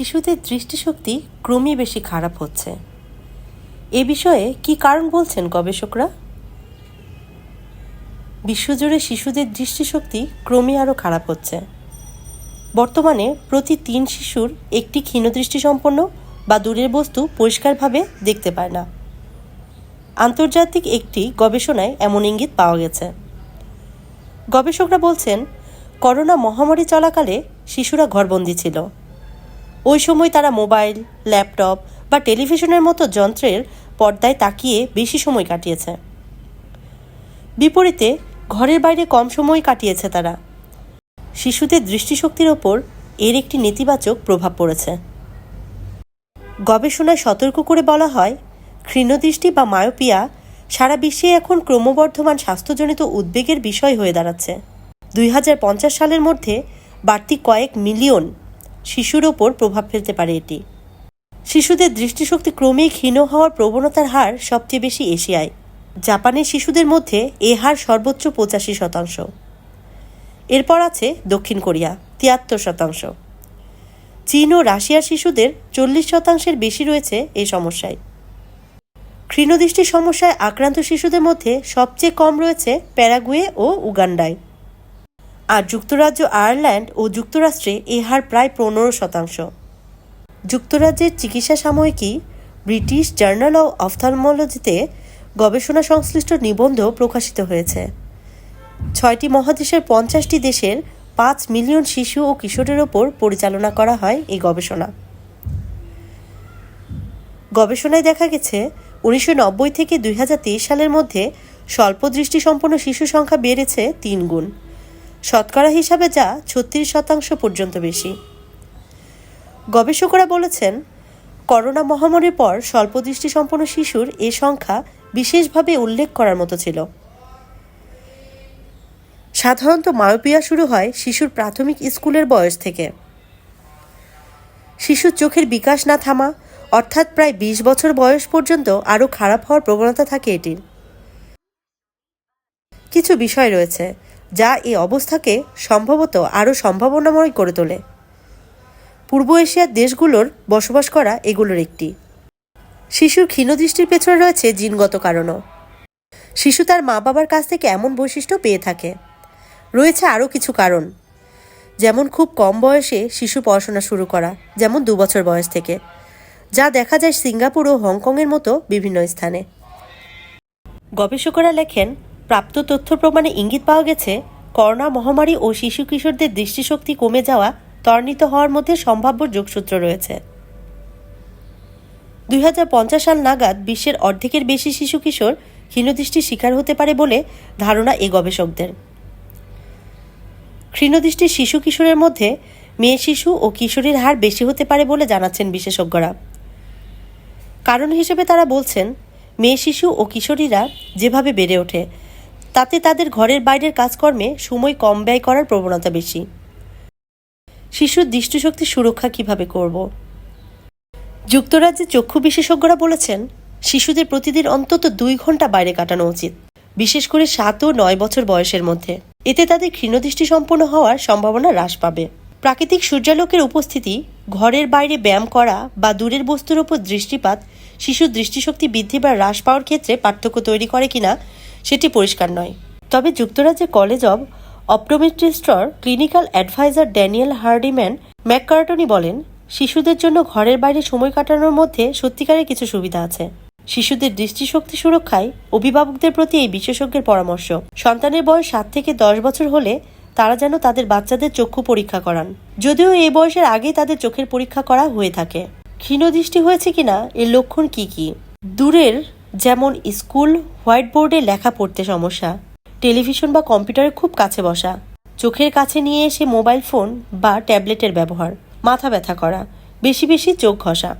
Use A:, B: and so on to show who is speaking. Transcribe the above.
A: শিশুদের দৃষ্টিশক্তি ক্রমেই বেশি খারাপ হচ্ছে। এ বিষয়ে কি কারণ বলছেন গবেষকরা? বিশ্বজুড়ে শিশুদের দৃষ্টিশক্তি ক্রমেই আরও খারাপ হচ্ছে। বর্তমানে প্রতি তিন শিশুর একটি ক্ষীণদৃষ্টিসম্পন্ন বা দূরের বস্তু পরিষ্কারভাবে দেখতে পায় না। আন্তর্জাতিক একটি গবেষণায় এমন ইঙ্গিত পাওয়া গেছে। গবেষকরা বলছেন, করোনা মহামারী চলাকালে শিশুরা ঘরবন্দি ছিল। ওই সময় তারা মোবাইল, ল্যাপটপ বা টেলিভিশনের মতো যন্ত্রের পর্দায় তাকিয়ে বেশি সময় কাটিয়েছে। বিপরীতে, ঘরের বাইরে কম সময় কাটিয়েছে তারা। শিশুদের দৃষ্টিশক্তির ওপর এর একটি নেতিবাচক প্রভাব পড়েছে। গবেষণায় সতর্ক করে বলা হয়, ক্ষীণদৃষ্টি বা মায়োপিয়া সারা বিশ্বে এখন ক্রমবর্ধমান স্বাস্থ্যজনিত উদ্বেগের বিষয় হয়ে দাঁড়াচ্ছে। দুই হাজার পঞ্চাশ সালের মধ্যে বাড়তি কয়েক মিলিয়ন শিশুর ওপর প্রভাব ফেলতে পারে এটি। শিশুদের দৃষ্টিশক্তি ক্রমেই ক্ষীণ হওয়ার প্রবণতার হার সবচেয়ে বেশি এশিয়ায়। জাপানের শিশুদের মধ্যে এ হার সর্বোচ্চ পঁচাশি শতাংশ। এরপর আছে দক্ষিণ কোরিয়া, তিয়াত্তর শতাংশ। চীন ও রাশিয়ার শিশুদের চল্লিশ শতাংশের বেশি রয়েছে এই সমস্যায়। ক্ষীণদৃষ্টির সমস্যায় আক্রান্ত শিশুদের মধ্যে সবচেয়ে কম রয়েছে প্যারাগুয়ে ও উগান্ডায়। আর যুক্তরাজ্য, আয়ারল্যান্ড ও যুক্তরাষ্ট্রে এ হার প্রায় পনেরো শতাংশ। যুক্তরাজ্যের চিকিৎসা সাময়িকী ব্রিটিশ জার্নাল অফ অফথালমোলজিতে গবেষণা সংশ্লিষ্ট নিবন্ধ প্রকাশিত হয়েছে। ছয়টি মহাদেশের পঞ্চাশটি দেশের পাঁচ মিলিয়ন শিশু ও কিশোরের ওপর পরিচালনা করা হয় এই গবেষণা। গবেষণায় দেখা গেছে, উনিশশো নব্বই থেকে দুই হাজার তেইশ সালের মধ্যে স্বল্প দৃষ্টিসম্পন্ন শিশু সংখ্যা বেড়েছে তিন গুণ। শতকরা হিসাবে যা ছত্রিশ শতাংশ পর্যন্ত বেশি। গবেষকরা বলেছেন, করোনা মহামারীর পর স্বল্প দৃষ্টিসম্পন্ন শিশুর এ সংখ্যা বিশেষভাবে উল্লেখ করার মতো ছিল। সাধারণত মায়োপিয়া শুরু হয় শিশুর প্রাথমিক স্কুলের বয়স থেকে। শিশুর চোখের বিকাশ না থামা, অর্থাৎ প্রায় বিশ বছর বয়স পর্যন্ত আরও খারাপ হওয়ার প্রবণতা থাকে এটির। কিছু বিষয় রয়েছে যা এই অবস্থাকে সম্ভবত আরও সম্ভাবনাময় করে তোলে। পূর্ব এশিয়ার দেশগুলোর বসবাস করা এগুলোর একটি। শিশুর ক্ষীণদৃষ্টির পেছনে রয়েছে জিনগত কারণও। শিশু তার মা বাবার কাছ থেকে এমন বৈশিষ্ট্য পেয়ে থাকে। রয়েছে আরও কিছু কারণ, যেমন খুব কম বয়সে শিশু পড়াশোনা শুরু করা, যেমন দু বছর বয়স থেকে, যা দেখা যায় সিঙ্গাপুর ও হংকংয়ের মতো বিভিন্ন স্থানে। গবেষকরা লেখেন প্রাপ্ত তথ্য প্রমাণে ইঙ্গিত পাওয়া গেছে, করোনা মহামারী ও শিশু কিশোরদের দৃষ্টিশক্তি কমে যাওয়া ত্বরান্বিত হওয়ার মধ্যে সম্ভাব্য যোগসূত্র রয়েছে। দুই হাজার পঞ্চাশ সাল নাগাদ বিশ্বের অর্ধেকের বেশি শিশু কিশোর ক্ষীণদৃষ্টির শিকার হতে পারে বলে ধারণা এ গবেষকদের। ক্ষীণদৃষ্টির শিশু কিশোরের মধ্যে মেয়ে শিশু ও কিশোরীর হার বেশি হতে পারে বলে জানাচ্ছেন বিশেষজ্ঞরা। কারণ হিসেবে তারা বলছেন, মেয়ে শিশু ও কিশোরীরা যেভাবে বেড়ে ওঠে তাতে তাদের ঘরের বাইরের কাজকর্মে সময় কম ব্যয় করার প্রবণতা বেশি। শিশুর দৃষ্টিশক্তি সুরক্ষা কীভাবে করব? যুক্তরাজ্যে চক্ষু বিশেষজ্ঞরা বলেছেন, শিশুদের প্রতিদিন অন্তত দুই ঘণ্টা বাইরে কাটানো উচিত, বিশেষ করে সাত ও নয় বছর বয়সের মধ্যে। এতে তাদের ক্ষীণদৃষ্টি সম্পন্ন হওয়ার সম্ভাবনা হ্রাস পাবে। প্রাকৃতিক সূর্যালোকের উপস্থিতি, ঘরের বাইরে ব্যায়াম করা বা দূরের বস্তুর ওপর দৃষ্টিপাত, শিশুর দৃষ্টিশক্তি বৃদ্ধি বা হ্রাস পাওয়ার ক্ষেত্রে পার্থক্য তৈরি করে কিনা সেটি পরিষ্কার নয়। তবে যুক্তরাজ্যের college of অপটোমেট্রিস্টর clinical adviser Daniel Hardiman McCartney বলেন, শিশুদের জন্য ঘরের বাইরে সময় কাটানোর মধ্যে সত্যিকারের কিছু সুবিধা আছে। শিশুদের দৃষ্টিশক্তি সুরক্ষায় অভিভাবকদের প্রতি এই বিশেষজ্ঞের পরামর্শ। সন্তানের বয়স সাত থেকে দশ বছর হলে তারা যেন তাদের বাচ্চাদের চক্ষু পরীক্ষা করান। যদিও এই বয়সের আগেই তাদের চোখের পরীক্ষা করা হয়ে থাকে। ক্ষীণদৃষ্টি হয়েছে কিনা, এর লক্ষণ কি কি? দূরের যেমন স্কুল হোয়াইট বোর্ডে লেখা পড়তে সমস্যা, টেলিভিশন বা কম্পিউটারের খুব কাছে বসা, চোখের কাছে নিয়ে এসে মোবাইল ফোন বা ট্যাবলেটের ব্যবহার, মাথা ব্যথা করা, বেশি বেশি চোখ ঘষা।